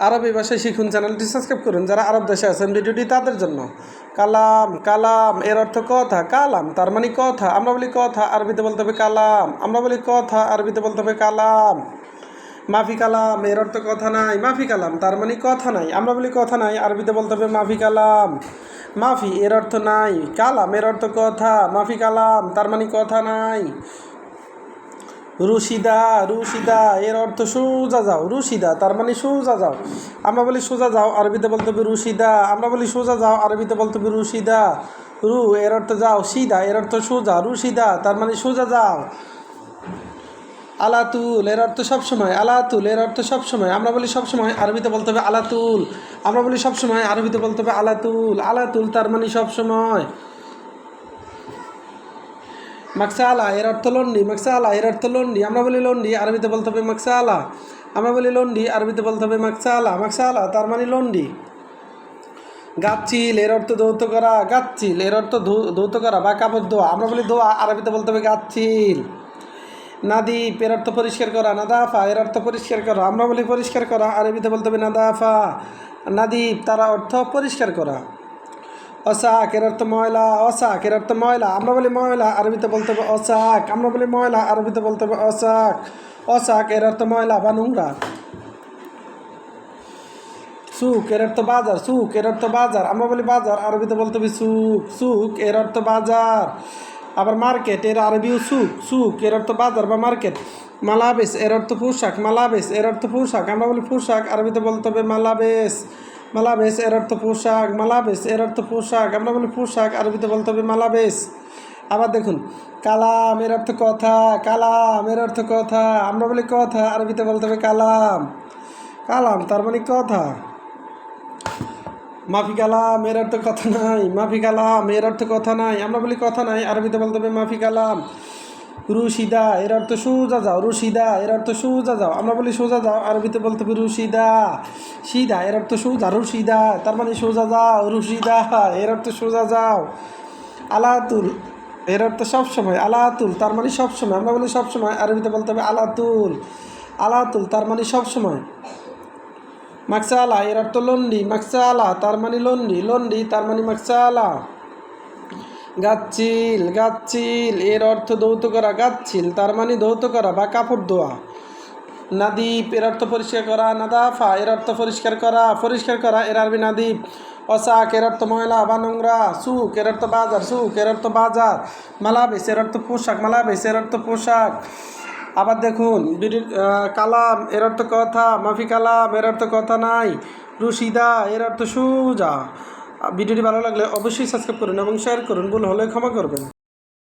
আরবি ভাষায় শিখুন চ্যানেলটি সাবস্ক্রাইব করুন। যারা আরব দেশে আছেন, ভিডিওটি তাদের জন্য। কালাম কালাম, এর অর্থ কথা। কালাম, তার মানে কথা। আমরা বলি কথা, আরবিতে বলতে হবে কালাম। আমরা বলি কথা, আরবিতে বলতে হবে কালাম। মাফি কালাম, এর অর্থ কথা নাই। মাফি কালাম, তার মানে কথা নাই। আমরা বলি কথা নাই, আরবিতে বলতে হবে মাফি কালাম। মাফি, এর অর্থ নাই। কালাম, এর অর্থ কথা। মাফি কালাম, তার মানে কথা নাই। রুশিদা রুশিদা, এর অর্থ সোজা যাও, রুশিদা, তার মানে সোজা যাও। আমরা বলি সোজা যাও, আরবিতে বলতে হবে রুশিদা। আমরা বলি সোজা যাও, আরবিতে বলতে হবে রুশিদা। রু, এর অর্থ যাও, সিদা, এর অর্থ সোজা, রুশিদা, তার মানে সোজা যাও। আলাতুল, এর অর্থ সবসময়, আলাতুল, এর অর্থ সবসময়। আমরা বলি সবসময়, আরবিতে বলতে হবে আলাতুল। আমরা বলি সবসময়, আরবিতে বলতে হবে আলাতুল। আলাতুল তার মানে সবসময়। মাকসালা, এর অর্থ লন্ডি, মাকসালা, এর অর্থ লন্ডি। আমরা বলি লন্ডি, আরবিতে বলতে হবে মাকসালা। আমরা বলি লন্ডি, আরবিতে বলতে হবে মাকসালা। মাকসালা, তার মানে লন্ডি। গাচ্ছিল, এর অর্থ ধৌত করা। গাচ্ছিল, এর অর্থ ধৌত করা বা কাপড় ধোয়া। আমরা বলি ধোয়া, আরবিতে বলতে হবে গাচ্ছিল। নাদীপ এর অর্থ পরিষ্কার করা। নাদাফা, এর অর্থ পরিষ্কার করা। আমরা বলি পরিষ্কার করা, আরবিতে বলতে হবে নাদাফা। নাদীপ তারা অর্থ পরিষ্কার করা। অসাক, এর অর্থ ময়লা, অসাক, এর অর্থ ময়লা। আমরা বলি ময়লা, আরবিতে বলতে হবে অসাক। আমরা বলি ময়লা, আরবিতে বলতে হবে অসাক। অসাক, এর অর্থ ময়লা বা নোংরা। সুক এর অর্থ বাজার। সুখ, এর অর্থ বাজার। আমরা বলি বাজার, আরবিতে বলতে হবে সুক সুক এর অর্থ বাজার। আবার মার্কেট, এর আরবিও সুক সুক এর অর্থ বাজার বা মার্কেট। মালাবেস এর অর্থ পোশাক। মালাবেস এর অর্থ পোশাক। আমরা বলি পোশাক, আরবিতে বলতে হবে মালাবেস মালাবেস এর অর্থ পোশাক মালাবেস এর অর্থ পোশাক। আমরা বলি পোশাক, আরবিতে বলতে হবে মালাবেস আবার দেখুন, কালাম, এর অর্থ কথা, কালাম, এর অর্থ কথা। আমরা বলি কথা, আরবিতে বলতে হবে কালাম। কালাম, তার মানে কথা। মাফি কালাম, এর অর্থ কথা নাই। মাফি কালাম, এর অর্থ কথা নাই। আমরা বলি কথা নাই, আরবিতে বলতে হবে মাফি কালাম। রুশিদা, এর অর্থ সোজা যাও, রুশিদা, এর অর্থ সোজা যাও। আমরা বলি সোজা যাও, আরবিতে বলতে হবে রুশিদা। সিদা, এর অর্থ সোজা, রুশিদা, তার মানে সোজা যাও, রুশিদা, এর অর্থ সোজা যাও। আলাতুল, এর অর্থ সবসময়, আলাতুল, তার মানে সবসময়, আমরা বলি সবসময়, আরবিতে বলতে হবে আলাতুল। আলাতুল, তার মানে সবসময়। মাকসালা, এর অর্থ লন্ডি, মাকসালা, তার মানে লন্ডি লন্ডি, তার মানে মাকসালা। গাচ্ছিল গাচ্ছিল এর অর্থ দৌত করা গাচ্ছিল তার মানে দৌত করা বা কাপড় ধোয়া নাদীপ এর অর্থ পরিষ্কার করা নাদাফা এর অর্থ পরিষ্কার করা পরিষ্কার করা এর আরবি নাদীপ অসাক এর অর্থ ময়লা বা নোংরা সুক এর অর্থ বাজার সুক এর অর্থ বাজার মালাবেস এর অর্থ পোশাক মালাবেস এর অর্থ পোশাক আবার দেখুন কালাম এর অর্থ কথা মাফি কালাম এর অর্থ কথা নাই রুশিদা এর অর্থ সুজা ভিডিওটি ভালো লাগলে অবশ্যই সাবস্ক্রাইব করুন এবং শেয়ার করুন। ভুল হলে ক্ষমা করবেন।